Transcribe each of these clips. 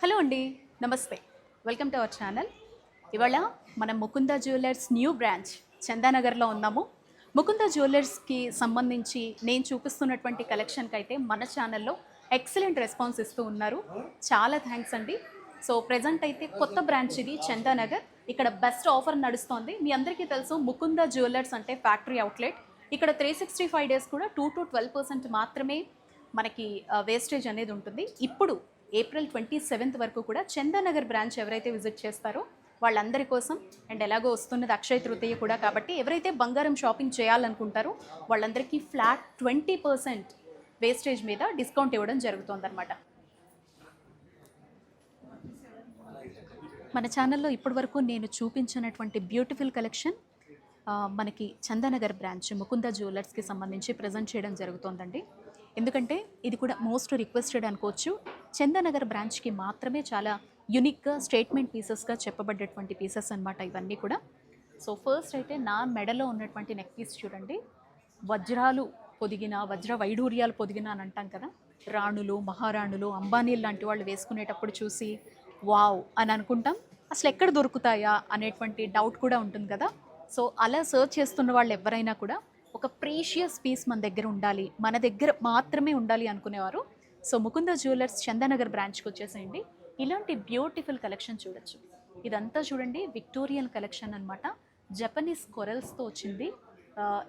Hello అండి నమస్తే. Welcome to our channel ఇవాళ మనం ముకుంద జ్యువెలర్స్ న్యూ బ్రాంచ్ చందానగర్లో ఉన్నాము. ముకుంద జ్యువెలర్స్కి సంబంధించి నేను చూపిస్తున్నటువంటి కలెక్షన్కి అయితే మన ఛానల్లో ఎక్సలెంట్ రెస్పాన్స్ ఇస్తూ ఉన్నారు. చాలా థ్యాంక్స్ అండి. సో ప్రజెంట్ అయితే కొత్త బ్రాంచ్ ఇది చందానగర్. ఇక్కడ బెస్ట్ ఆఫర్ నడుస్తోంది. మీ అందరికీ తెలుసు ముకుంద జ్యువెలర్స్ అంటే ఫ్యాక్టరీ అవుట్లెట్ ఇక్కడ త్రీ సిక్స్టీ ఫైవ్ డేస్ కూడా టూ టు ట్వెల్వ్ పర్సెంట్ మాత్రమే మనకి వేస్టేజ్ అనేది ఉంటుంది. ఇప్పుడు ఏప్రిల్ ట్వంటీ సెవెంత్ వరకు కూడా చందానగర్ బ్రాంచ్ ఎవరైతే విజిట్ చేస్తారో వాళ్ళందరి కోసం అండ్ ఎలాగో వస్తున్నది అక్షయ తృతీయ కూడా కాబట్టి ఎవరైతే బంగారం షాపింగ్ చేయాలనుకుంటారో వాళ్ళందరికీ ఫ్లాట్ ట్వంటీ పర్సెంట్ వేస్టేజ్ మీద డిస్కౌంట్ ఇవ్వడం జరుగుతుందన్నమాట. మన ఛానల్లో ఇప్పటివరకు నేను చూపించినటువంటి బ్యూటిఫుల్ కలెక్షన్ మనకి చందానగర్ బ్రాంచ్ ముకుంద జ్యువెలర్స్కి సంబంధించి ప్రజెంట్ చేయడం జరుగుతోందండి. ఎందుకంటే ఇది కూడా మోస్ట్ రిక్వెస్టెడ్ అనుకోవచ్చు. చందానగర్ బ్రాంచ్కి మాత్రమే చాలా యునిక్గా స్టేట్మెంట్ పీసెస్గా చెప్పబడ్డటువంటి పీసెస్ అనమాట ఇవన్నీ కూడా. సో ఫస్ట్ అయితే నా మెడలో ఉన్నటువంటి నెక్ పీస్ చూడండి. వజ్రాలు పొదిగిన వజ్ర వైడూర్యాలు పొదిగిన అని అంటాం కదా. రాణులు మహారాణులు అంబానీలు లాంటి వాళ్ళు వేసుకునేటప్పుడు చూసి వావ్ అని అనుకుంటాం. అసలు ఎక్కడ దొరుకుతాయా అనేటువంటి డౌట్ కూడా ఉంటుంది కదా. సో అలా సర్చ్ చేస్తున్న వాళ్ళు ఎవరైనా కూడా ఒక ప్రీషియస్ పీస్ మన దగ్గర ఉండాలి. మన దగ్గర మాత్రమే ఉండాలి అనుకునేవారు. సో ముకుంద జ్యువెలర్స్ చందానగర్ బ్రాంచ్కి వచ్చేసేయండి. ఇలాంటి బ్యూటిఫుల్ కలెక్షన్ చూడొచ్చు. ఇదంతా చూడండి విక్టోరియన్ కలెక్షన్ అనమాట జపనీస్ కొరల్స్తో వచ్చింది.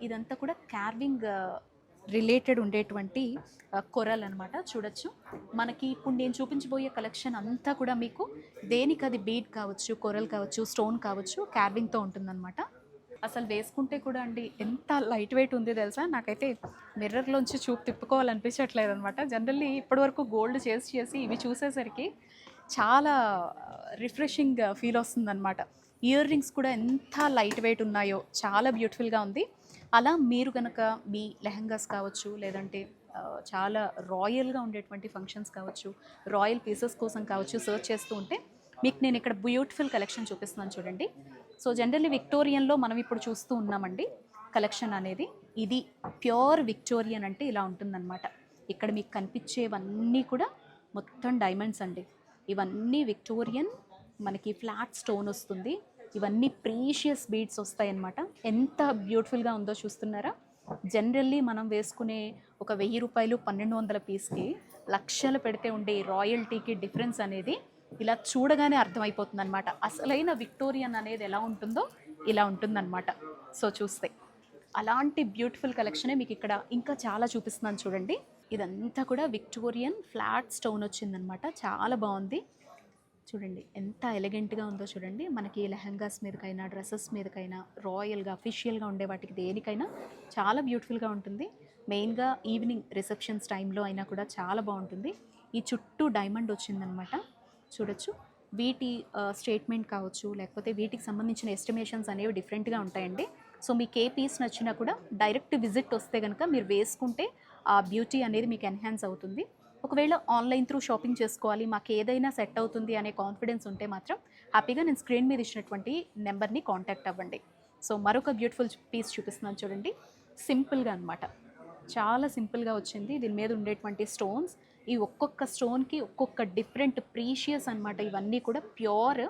ఇదంతా కూడా క్యార్వింగ్ రిలేటెడ్ ఉండేటువంటి కొరల్ అనమాట చూడొచ్చు. మనకి ఇప్పుడు నేను చూపించబోయే కలెక్షన్ అంతా కూడా మీకు దేనికి అది బీడ్ కావచ్చు కొరల్ కావచ్చు స్టోన్ కావచ్చు క్యార్వింగ్తో ఉంటుందన్నమాట. అసలు వేసుకుంటే కూడా అండి ఎంత లైట్ వెయిట్ ఉంది తెలుసా? నాకైతే మిర్రర్లోంచి చూపు తిప్పుకోవాలనిపించట్లేదు అనమాట జనరల్లీ ఇప్పటివరకు గోల్డ్ చేసి చేసి ఇవి చూసేసరికి చాలా రిఫ్రెషింగ్ ఫీల్ వస్తుందన్నమాట. ఇయర్ రింగ్స్ కూడా ఎంత లైట్ వెయిట్ ఉన్నాయో చాలా బ్యూటిఫుల్గా ఉంది. అలా మీరు కనుక మీ లెహంగాస్ కావచ్చు లేదంటే చాలా రాయల్గా ఉండేటువంటి ఫంక్షన్స్ కావచ్చు రాయల్ పీసెస్ కోసం కావచ్చు సర్చ్ చేస్తూ ఉంటే మీకు నేను ఇక్కడ బ్యూటిఫుల్ కలెక్షన్ చూపిస్తున్నాను చూడండి. సో జనరల్లీ విక్టోరియన్లో మనం ఇప్పుడు చూస్తూ ఉన్నామండి కలెక్షన్ అనేది. ఇది ప్యూర్ విక్టోరియన్ అంటే ఇలా ఉంటుందన్నమాట. ఇక్కడ మీకు కనిపించేవన్నీ కూడా మొత్తం డైమండ్స్ అండి. ఇవన్నీ విక్టోరియన్ మనకి ఫ్లాట్ స్టోన్ వస్తుంది. ఇవన్నీ ప్రీషియస్ బీడ్స్ వస్తాయన్నమాట. ఎంత బ్యూటిఫుల్గా ఉందో చూస్తున్నారా? జనరల్లీ మనం వేసుకునే ఒక వెయ్యి రూపాయలు పన్నెండు వందల పీస్కి లక్షలు పెడితే ఉండే రాయల్టీకి డిఫరెన్స్ అనేది ఇలా చూడగానే అర్థమైపోతుంది అనమాట అసలైన విక్టోరియన్ అనేది ఎలా ఉంటుందో ఇలా ఉంటుందన్నమాట. సో చూస్తే అలాంటి బ్యూటిఫుల్ కలెక్షనే మీకు ఇక్కడ ఇంకా చాలా చూపిస్తున్నాను చూడండి. ఇదంతా కూడా విక్టోరియన్ ఫ్లాట్ స్టోన్ వచ్చిందనమాట చాలా బాగుంది. చూడండి ఎంత ఎలిగెంట్గా ఉందో చూడండి. మనకి లెహంగాస్ మీదకైనా డ్రెస్సెస్ మీదకైనా రాయల్గా అఫీషియల్గా ఉండే వాటికి దేనికైనా చాలా బ్యూటిఫుల్గా ఉంటుంది. మెయిన్గా ఈవినింగ్ రిసెప్షన్స్ టైంలో అయినా కూడా చాలా బాగుంటుంది. ఈ చుట్టూ డైమండ్ వచ్చిందనమాట చూడొచ్చు. వీటి స్టేట్మెంట్ కావచ్చు లేకపోతే వీటికి సంబంధించిన ఎస్టిమేషన్స్ అనేవి డిఫరెంట్గా ఉంటాయండి. సో మీకు ఏ పీస్ నచ్చినా కూడా డైరెక్ట్ విజిట్ వస్తే కనుక మీరు వేసుకుంటే ఆ బ్యూటీ అనేది మీకు ఎన్హాన్స్ అవుతుంది. ఒకవేళ ఆన్లైన్ త్రూ షాపింగ్ చేసుకోవాలి మాకు ఏదైనా సెట్ అవుతుంది అనే కాన్ఫిడెన్స్ ఉంటే మాత్రం హ్యాపీగా నేను స్క్రీన్ మీద ఇచ్చినటువంటి నెంబర్ని కాంటాక్ట్ అవ్వండి. సో మరొక బ్యూటిఫుల్ పీస్ చూపిస్తున్నాను చూడండి. సింపుల్గా అనమాట చాలా సింపుల్గా వచ్చింది. దీని మీద ఉండేటువంటి స్టోన్స్ ఈ ఒక్కొక్క స్టోన్కి ఒక్కొక్క డిఫరెంట్ ప్రీషియస్ అన్నమాట. ఇవన్నీ కూడా ప్యూర్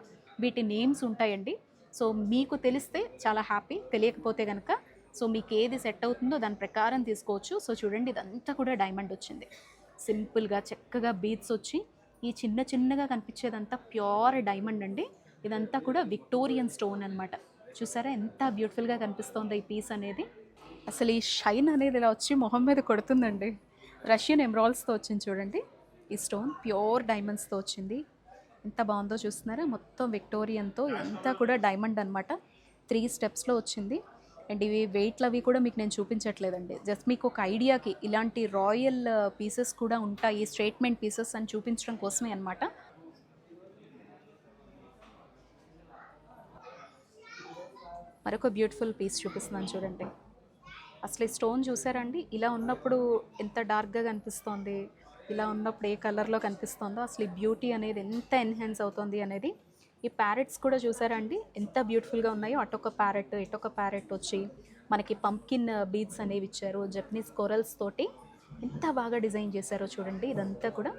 వీటి నేమ్స్ ఉంటాయండి. సో మీకు తెలిస్తే చాలా హ్యాపీ. తెలియకపోతే కనుక సో మీకు ఏది సెట్ అవుతుందో దాని ప్రకారం తీసుకోవచ్చు. సో చూడండి ఇదంతా కూడా డైమండ్ వచ్చింది. సింపుల్గా చక్కగా బీట్స్ వచ్చి ఈ చిన్న చిన్నగా కనిపించేదంతా ప్యూర్ డైమండ్ అండి. ఇదంతా కూడా విక్టోరియన్ స్టోన్ అన్నమాట. చూసారా? ఎంత బ్యూటిఫుల్గా కనిపిస్తోందో ఈ పీస్ అనేది. అసలు ఈ షైన్ అనేది ఇలా వచ్చి మొహం మీద కొడుతుందండి. రష్యన్ ఎమరాల్స్తో వచ్చింది చూడండి. ఈ స్టోన్ ప్యూర్ డైమండ్స్తో వచ్చింది. ఎంత బాగుందో చూస్తున్నారా? మొత్తం విక్టోరియన్తో ఎంత కూడా డైమండ్ అనమాట త్రీ స్టెప్స్లో వచ్చింది. అండ్ ఇవి వెయిట్లు అవి కూడా మీకు నేను చూపించట్లేదండి. జస్ట్ మీకు ఒక ఐడియాకి ఇలాంటి రాయల్ పీసెస్ కూడా ఉంటాయి. స్టేట్మెంట్ పీసెస్ అని చూపించడం కోసమే అనమాట మరొక బ్యూటిఫుల్ పీస్ చూపిస్తున్నాను చూడండి. అసలు ఈ స్టోన్ చూసారండి? ఇలా ఉన్నప్పుడు ఎంత డార్క్గా కనిపిస్తోంది? ఇలా ఉన్నప్పుడు ఏ కలర్లో కనిపిస్తుందో అసలు ఈ బ్యూటీ అనేది ఎంత ఎన్హాన్స్ అవుతుంది అనేది ఈ ప్యారెట్స్ కూడా చూసారండి. ఎంత బ్యూటిఫుల్గా ఉన్నాయో. అటొక ప్యారెట్ ఇటొక ప్యారెట్ వచ్చి మనకి పంప్కిన్ బీడ్స్ అనేవి ఇచ్చారు. జపనీస్ కొరల్స్ తోటి ఎంత బాగా డిజైన్ చేశారో చూడండి. ఇదంతా కూడా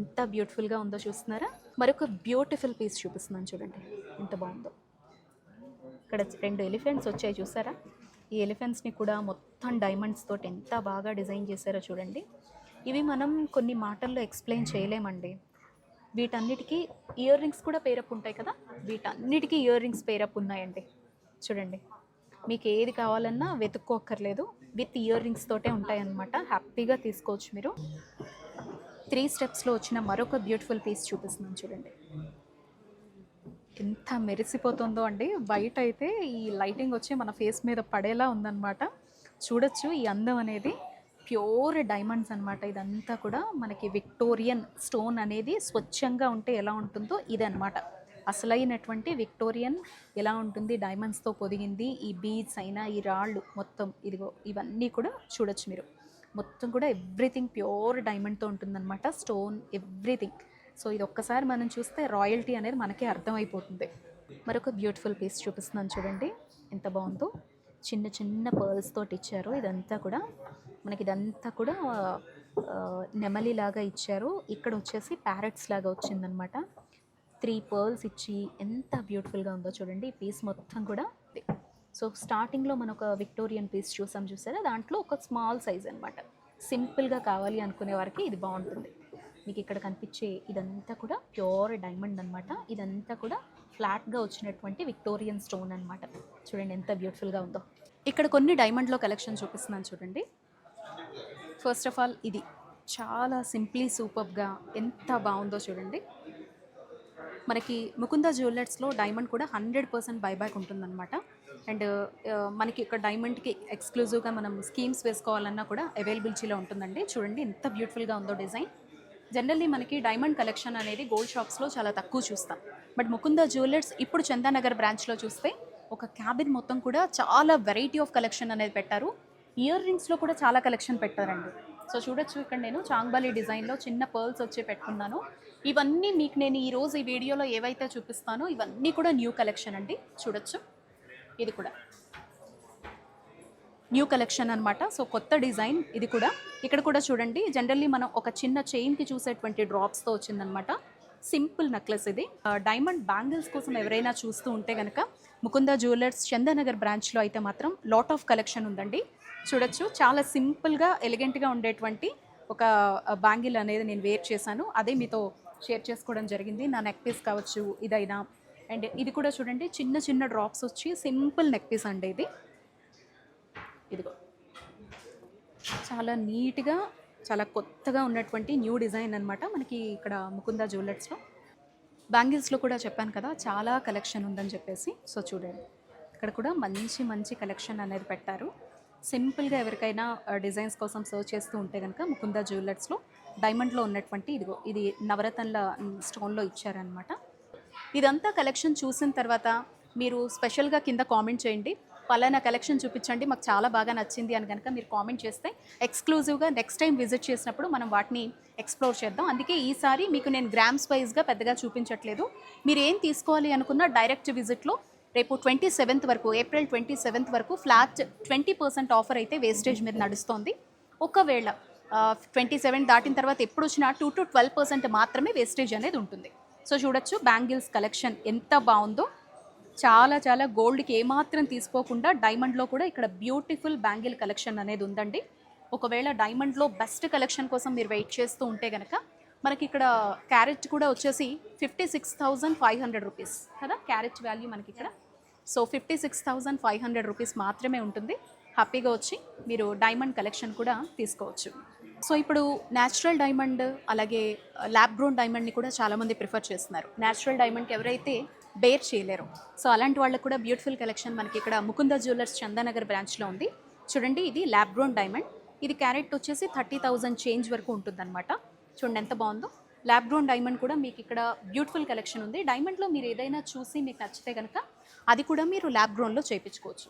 ఎంత బ్యూటిఫుల్గా ఉందో చూస్తున్నారా? మరొక బ్యూటిఫుల్ పీస్ చూపిస్తున్నాను చూడండి. ఎంత బాగుందో. ఇక్కడ రెండు ఎలిఫెంట్స్ వచ్చాయి చూసారా? ఈ ఎలిఫెంట్స్ని కూడా మొత్తం డైమండ్స్ తోటి ఎంత బాగా డిజైన్ చేశారో చూడండి. ఇవి మనం కొన్ని మాటల్లో ఎక్స్ప్లెయిన్ చేయలేమండి. వీటన్నిటికీ ఇయర్ రింగ్స్ కూడా పేరప్ ఉంటాయి కదా? వీటన్నిటికీ ఇయర్ రింగ్స్ పేరప్ ఉన్నాయండి. చూడండి. మీకు ఏది కావాలన్నా వెతుక్కోక్కర్లేదు. విత్ ఇయర్ రింగ్స్ తోటే ఉంటాయన్నమాట. హ్యాపీగా తీసుకోవచ్చు మీరు. త్రీ స్టెప్స్లో వచ్చిన మరొక బ్యూటిఫుల్ పీస్ చూపిస్తున్నాను చూడండి. ఎంత మెరిసిపోతుందో అండి. బయట అయితే ఈ లైటింగ్ వచ్చి మన ఫేస్ మీద పడేలా ఉందన్నమాట. చూడొచ్చు ఈ అందం అనేది. ప్యూర్ డైమండ్స్ అన్నమాట ఇదంతా కూడా. మనకి విక్టోరియన్ స్టోన్ అనేది స్వచ్ఛంగా ఉంటే ఎలా ఉంటుందో ఇదనమాట అసలైనటువంటి విక్టోరియన్ ఎలా ఉంటుంది డైమండ్స్తో పొదిగింది ఈ బీచ్ అయినా ఈ రాళ్ళు మొత్తం ఇదిగో ఇవన్నీ కూడా చూడొచ్చు మీరు. మొత్తం కూడా ఎవ్రీథింగ్ ప్యూర్ డైమండ్తో ఉంటుందన్నమాట. Stone everything. సో ఇది ఒక్కసారి మనం చూస్తే రాయల్టీ అనేది మనకే అర్థమైపోతుంది. మరొక బ్యూటిఫుల్ పీస్ చూపిస్తున్నాను చూడండి. ఎంత బాగుందో. చిన్న చిన్న పర్ల్స్ తోటి ఇచ్చారు. ఇదంతా కూడా మనకి ఇదంతా కూడా నెమలిలాగా ఇచ్చారు. ఇక్కడ వచ్చేసి ప్యారెట్స్ లాగా వచ్చిందనమాట. త్రీ పర్ల్స్ ఇచ్చి ఎంత బ్యూటిఫుల్గా ఉందో చూడండి. ఈ పీస్ మొత్తం కూడా సో స్టార్టింగ్లో మనం ఒక విక్టోరియన్ పీస్ చూసాం చూసారా? దాంట్లో ఒక స్మాల్ సైజ్ అనమాట. సింపుల్గా కావాలి అనుకునే వారికి ఇది బాగుంటుంది. మీకు ఇక్కడ కనిపించే ఇదంతా కూడా ప్యూర్ డైమండ్ అనమాట ఇదంతా కూడా ఫ్లాట్గా వచ్చినటువంటి విక్టోరియన్ స్టోన్ అనమాట చూడండి ఎంత బ్యూటిఫుల్గా ఉందో. ఇక్కడ కొన్ని డైమండ్లో కలెక్షన్ చూపిస్తున్నాను చూడండి. ఫస్ట్ ఆఫ్ ఆల్ ఇది చాలా సింప్లీ సూపర్గా ఎంత బాగుందో చూడండి. మనకి ముకుంద జ్యువెలర్స్లో డైమండ్ కూడా హండ్రెడ్ పర్సెంట్ బైబ్యాక్ ఉంటుందన్నమాట. అండ్ మనకి ఇక్కడ డైమండ్కి ఎక్స్క్లూజివ్గా మనం స్కీమ్స్ వేసుకోవాలన్నా కూడా అవైలబిలిటీలో ఉంటుందండి. చూడండి ఎంత బ్యూటిఫుల్గా ఉందో డిజైన్. జనరల్లీ మనకి డైమండ్ కలెక్షన్ అనేది గోల్డ్ షాప్స్లో చాలా తక్కువ చూస్తాం. బట్ ముకుంద జ్యువెలర్స్ ఇప్పుడు చందానగర్ బ్రాంచ్లో చూస్తే ఒక క్యాబిన్ మొత్తం కూడా చాలా వెరైటీ ఆఫ్ కలెక్షన్ అనేది పెట్టారు. ఇయర్ రింగ్స్లో కూడా చాలా కలెక్షన్ పెట్టారండి. సో చూడొచ్చు ఇక్కడ నేను చాంగ్బాలి డిజైన్లో చిన్న పర్ల్స్ వచ్చి పెట్టుకున్నాను. ఇవన్నీ మీకు నేను ఈ రోజు ఈ వీడియోలో ఏవైతే చూపిస్తానో ఇవన్నీ కూడా న్యూ కలెక్షన్ అండి. చూడొచ్చు. ఇది కూడా. న్యూ కలెక్షన్ అనమాట సో కొత్త డిజైన్ ఇది కూడా. ఇక్కడ కూడా చూడండి జనరల్లీ మనం ఒక చిన్న చైన్కి చూసేటువంటి డ్రాప్స్తో వచ్చిందనమాట సింపుల్ నెక్లెస్ ఇది. డైమండ్ బ్యాంగిల్స్ కోసం ఎవరైనా చూస్తూ ఉంటే కనుక ముకుంద జ్యువెలర్స్ చందానగర్ బ్రాంచ్లో అయితే మాత్రం లాట్ ఆఫ్ కలెక్షన్ ఉందండి. చూడొచ్చు. చాలా సింపుల్గా ఎలిగెంట్గా ఉండేటువంటి ఒక బ్యాంగిల్ అనేది నేను వేర్ చేశాను. అదే మీతో షేర్ చేసుకోవడం జరిగింది. నా నెక్ పీస్ కావచ్చు ఇదైనా. అండ్ ఇది కూడా చూడండి చిన్న చిన్న డ్రాప్స్ వచ్చి సింపుల్ నెక్ పీస్ అండి ఇది. ఇదిగో. చాలా నీట్గా చాలా కొత్తగా ఉన్నటువంటి న్యూ డిజైన్ అన్నమాట మనకి ఇక్కడ ముకుంద జ్యువెలర్స్లో. బ్యాంగిల్స్లో కూడా చెప్పాను కదా చాలా కలెక్షన్ ఉందని చెప్పేసి. సో చూడండి. ఇక్కడ కూడా మంచి మంచి కలెక్షన్ అనేది పెట్టారు. సింపుల్గా ఎవరికైనా డిజైన్స్ కోసం సర్చ్ చేస్తూ ఉంటే కనుక ముకుంద జ్యువెలర్స్లో డైమండ్లో ఉన్నటువంటి ఇదిగో ఇది నవరత్నల స్టోన్లో ఇచ్చారనమాట ఇదంతా కలెక్షన్ చూసిన తర్వాత మీరు స్పెషల్గా కింద కామెంట్ చేయండి. పలానా కలెక్షన్ చూపించండి. మాకు చాలా బాగా నచ్చింది అని కనుక మీరు కామెంట్ చేస్తే ఎక్స్క్లూజివ్గా నెక్స్ట్ టైం విజిట్ చేసినప్పుడు మనం వాటిని ఎక్స్ప్లోర్ చేద్దాం. అందుకే ఈసారి మీకు నేను గ్రామ్స్ వైజ్గా పెద్దగా చూపించట్లేదు. మీరు ఏం తీసుకోవాలి అనుకున్న డైరెక్ట్ విజిట్లో రేపు ట్వంటీ సెవెంత్ వరకు ఏప్రిల్ ట్వంటీ సెవెంత్ వరకు ఫ్లాట్ ట్వంటీ పర్సెంట్ ఆఫర్ అయితే వేస్టేజ్ మీద నడుస్తోంది. ఒకవేళ ట్వంటీ సెవెన్ దాటిన తర్వాత ఎప్పుడు వచ్చినా టూ టు ట్వెల్వ్ పర్సెంట్ మాత్రమే వేస్టేజ్ అనేది ఉంటుంది. సో చూడొచ్చు బ్యాంగిల్స్ కలెక్షన్ ఎంత బాగుందో. చాలా చాలా గోల్డ్కి ఏమాత్రం తీసుకోకుండా డైమండ్లో కూడా ఇక్కడ బ్యూటిఫుల్ బ్యాంగిల్ కలెక్షన్ అనేది ఉందండి. ఒకవేళ డైమండ్లో బెస్ట్ కలెక్షన్ కోసం మీరు వెయిట్ చేస్తూ ఉంటే కనుక మనకి ఇక్కడ క్యారెట్ కూడా వచ్చేసి fifty six thousand five hundred rupees కదా? క్యారెట్ వాల్యూ మనకి ఇక్కడ. So fifty six thousand five hundred rupees మాత్రమే ఉంటుంది. హ్యాపీగా వచ్చి మీరు డైమండ్ కలెక్షన్ కూడా తీసుకోవచ్చు. సో ఇప్పుడు న్యాచురల్ డైమండ్ అలాగే ల్యాబ్ గ్రోన్ డైమండ్ని కూడా చాలామంది ప్రిఫర్ చేస్తున్నారు. న్యాచురల్ డైమండ్కి ఎవరైతే బేర్ చేయలేరు. సో అలాంటి వాళ్ళకు కూడా బ్యూటిఫుల్ కలెక్షన్ మనకి ఇక్కడ ముకుంద జ్యువెలర్స్ చందానగర్ బ్రాంచ్లో ఉంది. చూడండి ఇది ల్యాబ్ గ్రోన్ డైమండ్. ఇది క్యారెట్ వచ్చేసి థర్టీ థౌజండ్ చేంజ్ వరకు ఉంటుందన్నమాట. చూడండి ఎంత బాగుందో. ల్యాబ్ గ్రోన్ డైమండ్ కూడా మీకు ఇక్కడ బ్యూటిఫుల్ కలెక్షన్ ఉంది. డైమండ్లో మీరు ఏదైనా చూసి మీకు నచ్చితే కనుక అది కూడా మీరు ల్యాబ్ గ్రోన్లో చేయించుకోవచ్చు.